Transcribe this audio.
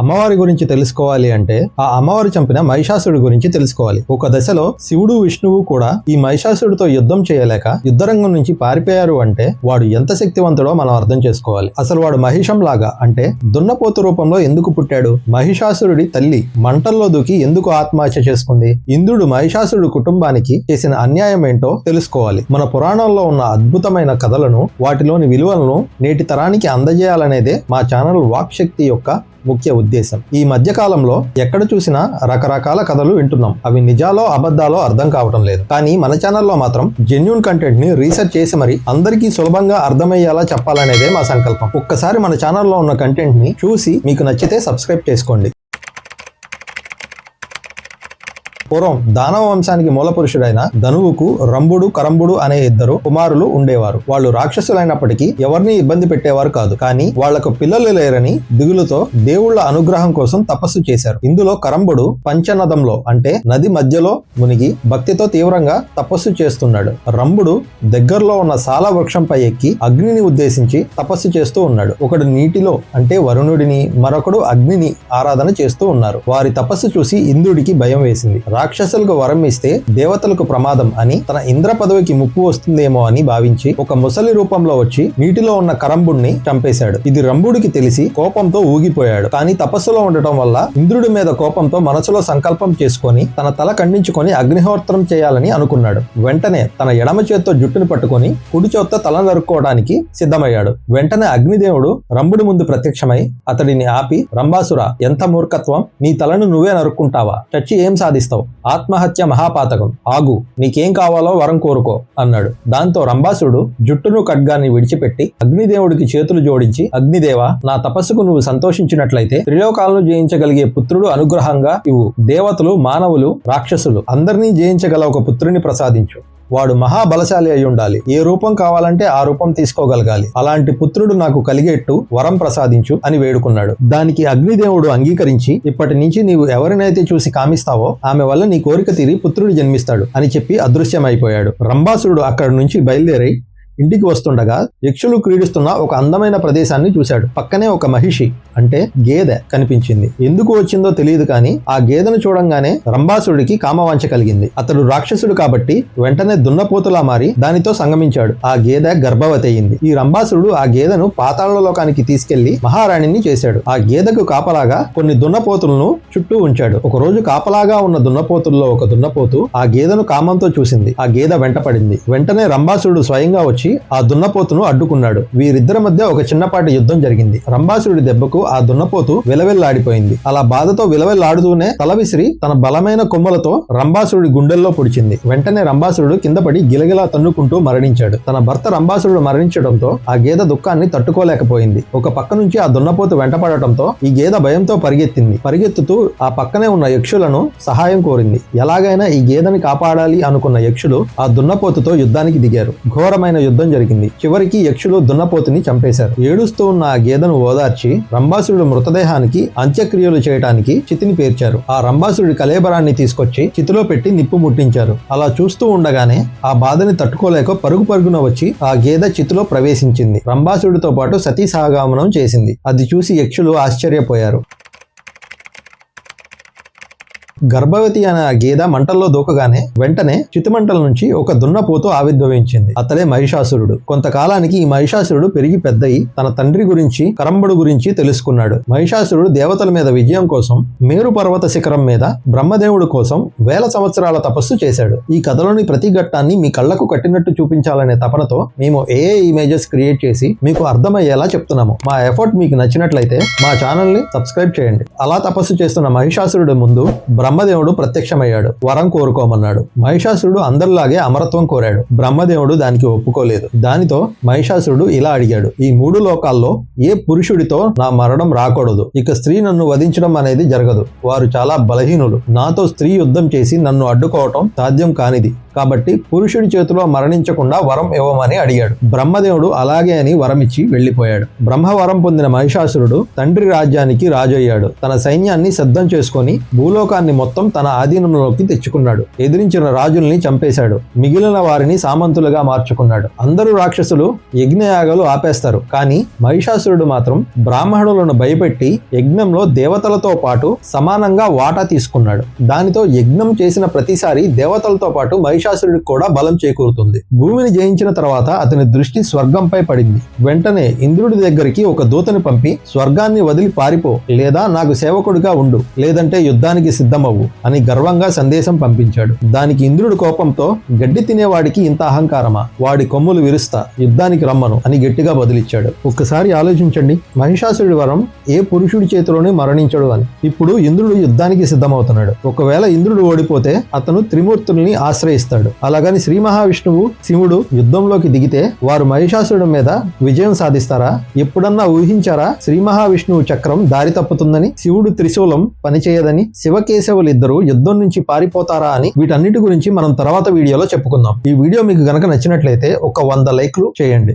అమ్మవారి గురించి తెలుసుకోవాలి అంటే ఆ అమ్మవారు చంపిన మహిషాసుడి గురించి తెలుసుకోవాలి. ఒక దశలో శివుడు విష్ణువు కూడా ఈ మహిషాసుడితో యుద్ధం చేయలేక యుద్ధరంగం నుంచి పారిపోయారు అంటే వాడు ఎంత శక్తివంతుడో మనం అర్థం చేసుకోవాలి. అసలు వాడు మహిషం లాగా అంటే దున్నపోతు రూపంలో ఎందుకు పుట్టాడు? మహిషాసురుడి తల్లి మంటల్లో దూకి ఎందుకు ఆత్మహత్య చేసుకుంది? ఇంద్రుడు మహిషాసురుడు కుటుంబానికి చేసిన అన్యాయం ఏంటో తెలుసుకోవాలి. మన పురాణంలో ఉన్న అద్భుతమైన కథలను వాటిలోని విలువలను నేటి తరానికి అందజేయాలనేదే మా ఛానల్ వాక్ శక్తి యొక్క ముఖ్య ఉద్దేశం. ఈ మధ్య కాలంలో ఎక్కడ చూసినా రకరకాల కథలు వింటున్నాం. అవి నిజాలో అబద్ధాలో అర్థం కావటం లేదు. కానీ మన ఛానల్లో మాత్రం జెన్యున్ కంటెంట్ని రీసెర్చ్ చేసి మరి అందరికీ సులభంగా అర్థమయ్యేలా చెప్పాలనేదే మా సంకల్పం. ఒక్కసారి మన ఛానల్లో ఉన్న కంటెంట్ని చూసి మీకు నచ్చితే సబ్స్క్రైబ్ చేసుకోండి. పూర్వం దానవ వంశానికి మూల పురుషుడైన ధనువుకు రంభుడు కరంబుడు అనే ఇద్దరు కుమారులు ఉండేవారు. వాళ్ళు రాక్షసులైనప్పటికీ ఎవరిని ఇబ్బంది పెట్టేవారు కాదు. కానీ వాళ్ళకు పిల్లలు లేరని దిగులుతో దేవుళ్ళ అనుగ్రహం కోసం తపస్సు చేశారు. ఇందులో కరంబుడు పంచనదంలో అంటే నది మధ్యలో మునిగి భక్తితో తీవ్రంగా తపస్సు చేస్తున్నాడు. రంభుడు దగ్గరలో ఉన్న సాల వృక్షంపై ఎక్కి అగ్నిని ఉద్దేశించి తపస్సు చేస్తూ ఉన్నాడు. ఒకడు నీటిలో అంటే వరుణుడిని మరొకడు అగ్నిని ఆరాధన చేస్తూ ఉన్నారు. వారి తపస్సు చూసి ఇంద్రుడికి భయం వేసింది. రాక్షసులకు వరం ఇస్తే దేవతలకు ప్రమాదం అని తన ఇంద్ర పదవికి ముప్పు వస్తుందేమో అని భావించి ఒక ముసలి రూపంలో వచ్చి నీటిలో ఉన్న కరంబుణ్ణి చంపేశాడు. ఇది రంభుడికి తెలిసి కోపంతో ఊగిపోయాడు. కానీ తపస్సులో ఉండటం వల్ల ఇంద్రుడి మీద కోపంతో మనసులో సంకల్పం చేసుకొని తన తల ఖండించుకొని అగ్నిహోత్రం చేయాలని అనుకున్నాడు. వెంటనే తన ఎడమ చేత్తో జుట్టును పట్టుకొని కుడి చేత్తో తల నరుక్కోవడానికి సిద్ధమయ్యాడు. వెంటనే అగ్నిదేవుడు రంభుడి ముందు ప్రత్యక్షమై అతడిని ఆపి రంభాసుర ఎంత మూర్ఖత్వం! నీ తలను నువ్వే నరుక్కుంటావా? చచ్చి ఏం సాధిస్తావు? ఆత్మహత్య మహాపాతకం. ఆగు నీకేం కావాలో వరం కోరుకో అన్నాడు. దాంతో రంభాసుడు జుట్టును ఖడ్గాన్ని విడిచిపెట్టి అగ్నిదేవుడికి చేతులు జోడించి అగ్నిదేవ నా తపస్సుకు నువ్వు సంతోషించినట్లయితే త్రిలోకాలను జయించగలిగే పుత్రుడు అనుగ్రహంగా ఇవు దేవతలు మానవులు రాక్షసులు అందరినీ జయించగల ఒక పుత్రుని ప్రసాదించు. వాడు మహాబలశాలి అయి ఉండాలి. ఏ రూపం కావాలంటే ఆ రూపం తీసుకోగలగాలి. అలాంటి పుత్రుడు నాకు కలిగేట్టు వరం ప్రసాదించు అని వేడుకున్నాడు. దానికి అగ్నిదేవుడు అంగీకరించి ఇప్పటి నుంచి నీవు ఎవరినైతే చూసి కామిస్తావో ఆమె వల్ల నీ కోరిక తీరి పుత్రుడు జన్మిస్తాడు అని చెప్పి అదృశ్యమైపోయాడు. రంభాసురుడు అక్కడి నుంచి బయలుదేరి ఇంటికి వస్తుండగా యక్షులు క్రీడిస్తున్న ఒక అందమైన ప్రదేశాన్ని చూశాడు. పక్కనే ఒక మహిషి అంటే గేదె కనిపించింది. ఎందుకు వచ్చిందో తెలియదు కానీ ఆ గేదెను చూడంగానే రంభాసుడికి కామవాంఛ కలిగింది. అతడు రాక్షసుడు కాబట్టి వెంటనే దున్నపోతులా మారి దానితో సంగమించాడు. ఆ గేదె గర్భవతి అయింది ఈ రంభాసురుడు ఆ గేదెను పాతాళ లోకానికి తీసుకెళ్ళి మహారాణిని చేశాడు. ఆ గేదెకు కాపలాగా కొన్ని దున్నపోతులను చుట్టూ ఉంచాడు. ఒక రోజు కాపలాగా ఉన్న దున్నపోతుల్లో ఒక దున్నపోతు ఆ గేదెను కామంతో చూసింది. ఆ గేదె వెంటపడింది. వెంటనే రంభాసురుడు స్వయంగా వచ్చి ఆ దున్నపోతును అడ్డుకున్నాడు. వీరిద్దరి మధ్య ఒక చిన్నపాటి యుద్ధం జరిగింది. రంభాసురుడి దెబ్బకు ఆ దున్నపోతు విలవెల్లాడిపోయింది. అలా బాధతో విలవెల్లాడుతూనే తల విసిరి తన బలమైన కొమ్మలతో రంభాసురుడి గుండెల్లో పొడిచింది. వెంటనే రంభాసురుడు కింద పడి గిలగిలా తన్నుకుంటూ మరణించాడు. తన భర్త రంభాసురుడు మరణించడంతో ఆ గేద దుఃఖాన్ని తట్టుకోలేకపోయింది. ఒక పక్క నుంచి ఆ దున్నపోతు వెంటపడటంతో ఈ గేద భయంతో పరిగెత్తింది. పరిగెత్తుతూ ఆ పక్కనే ఉన్న యక్షులను సహాయం కోరింది. ఎలాగైనా ఈ గేదెని కాపాడాలి అనుకున్న యక్షులు ఆ దున్నపోతుతో యుద్ధానికి దిగారు. ఘోరమైన యుద్ధం జరిగింది. చివరికి యక్షులు దున్నపోతుని చంపేశారు. ఏడుస్తూ ఉన్న ఆ గేదను ఓదార్చి రంభాసురుడు మృతదేహానికి అంత్యక్రియలు చేయడానికి చితిని పేర్చారు. ఆ రంభాసురుడి కలేబరాన్ని తీసుకొచ్చి చితిలో పెట్టి నిప్పు ముట్టించారు. అలా చూస్తూ ఉండగానే ఆ బాధని తట్టుకోలేక పరుగు పరుగున వచ్చి ఆ గేద చితిలో ప్రవేశించింది. రంభాసురుడితో పాటు సతీ సహగమనం చేసింది. అది చూసి యక్షులు ఆశ్చర్యపోయారు. గర్భవతి అనే ఆ గేదె మంటల్లో దూకగానే వెంటనే చితిమంటల నుంచి ఒక దున్నపోతు ఆవిర్భవించింది. అతడే మహిషాసురుడు. కొంతకాలానికి ఈ మహిషాసురుడు పెరిగి పెద్దయి తన తండ్రి గురించి కరంబుడు గురించి తెలుసుకున్నాడు. మహిషాసురుడు దేవతల మీద విజయం కోసం మేరు పర్వత శిఖరం మీద బ్రహ్మదేవుడు కోసం వేల సంవత్సరాల తపస్సు చేశాడు. ఈ కథలోని ప్రతి ఘట్టాన్ని మీ కళ్ళకు కట్టినట్టు చూపించాలనే తపనతో మేము ఏ ఇమేజెస్ క్రియేట్ చేసి మీకు అర్థమయ్యేలా చెప్తున్నాము. మా ఎఫర్ట్ మీకు నచ్చినట్లయితే మా ఛానల్ని సబ్స్క్రైబ్ చేయండి. అలా తపస్సు చేస్తున్న మహిషాసురుడు ముందు బ్రహ్మదేవుడు ప్రత్యక్షమయ్యాడు. వరం కోరుకోమన్నాడు. మహిషాసురుడు అందరిలాగే అమరత్వం కోరాడు. బ్రహ్మదేవుడు దానికి ఒప్పుకోలేదు. దానితో మహిషాసురుడు ఇలా అడిగాడు. ఈ మూడు లోకాల్లో ఏ పురుషుడితో నా మరణం రాకూడదు? ఇక స్త్రీ నన్ను వధించడం అనేది జరగదు. వారు చాలా బలహీనులు. నాతో స్త్రీ యుద్ధం చేసి నన్ను అడ్డుకోవటం సాధ్యం కానిది. కాబట్టి పురుషుడి చేతిలో మరణించకుండా వరం ఇవ్వమని అడిగాడు. బ్రహ్మదేవుడు అలాగే అని వరం ఇచ్చి వెళ్ళిపోయాడు బ్రహ్మవరం పొందిన మహిషాసురుడు తండ్రి రాజ్యానికి రాజయ్యాడు. తన సైన్యాన్ని సిద్ధం చేసుకొని భూలోకాన్ని మొత్తం తన ఆధీనంలోకి తెచ్చుకున్నాడు. ఎదిరించిన రాజుల్ని చంపేశాడు. మిగిలిన వారిని సామంతులుగా మార్చుకున్నాడు. అందరూ రాక్షసులు యజ్ఞయాగాలు ఆపేస్తారు. కానీ మహిషాసురుడు మాత్రం బ్రాహ్మణులను భయపెట్టి యజ్ఞంలో దేవతలతో పాటు సమానంగా వాటా తీసుకున్నాడు. దానితో యజ్ఞం చేసిన ప్రతిసారి దేవతలతో పాటు మహిషా మహిషాసురుడికి కూడా బలం చేకూరుతుంది. భూమిని జయించిన తర్వాత అతని దృష్టి స్వర్గంపై పడింది. వెంటనే ఇంద్రుడి దగ్గరికి ఒక దూతని పంపి స్వర్గాన్ని వదిలి పారిపో లేదా నాకు సేవకుడిగా ఉండు లేదంటే యుద్ధానికి సిద్ధమవ్వు అని గర్వంగా సందేశం పంపించాడు. దానికి ఇంద్రుడి కోపంతో గడ్డి తినేవాడికి ఇంత అహంకారమా? వాడి కొమ్ములు విరుస్తా యుద్ధానికి రమ్మను అని గట్టిగా బదిలిచ్చాడు. ఒక్కసారి ఆలోచించండి మహిషాసురుడి వరం ఏ పురుషుడి చేతిలోనే మరణించడు అని. ఇప్పుడు ఇంద్రుడు యుద్ధానికి సిద్ధమవుతున్నాడు. ఒకవేళ ఇంద్రుడు ఓడిపోతే అతను త్రిమూర్తుల్ని ఆశ్రయిస్తాడు. అలాగని శ్రీ మహావిష్ణువు శివుడు యుద్ధంలోకి దిగితే వారు మహిషాసురుడి మీద విజయం సాధిస్తారా? ఎప్పుడన్నా ఊహించారా శ్రీ మహావిష్ణువు చక్రం దారి తప్పుతుందని? శివుడు త్రిశూలం పనిచేయదని? శివకేశవులు ఇద్దరు యుద్ధం నుంచి పారిపోతారా అని? వీటన్నిటి గురించి మనం తర్వాత వీడియోలో చెప్పుకుందాం. ఈ వీడియో మీకు గనక నచ్చినట్లయితే ఒక వంద లైక్లు చేయండి.